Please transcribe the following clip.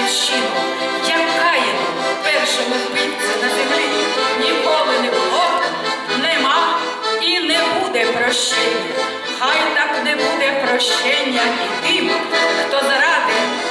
батьківщину, як каємо першому вбивця на землі ніколи не було, нема і не буде прощення. Хай так не буде прощення і тим, хто заради.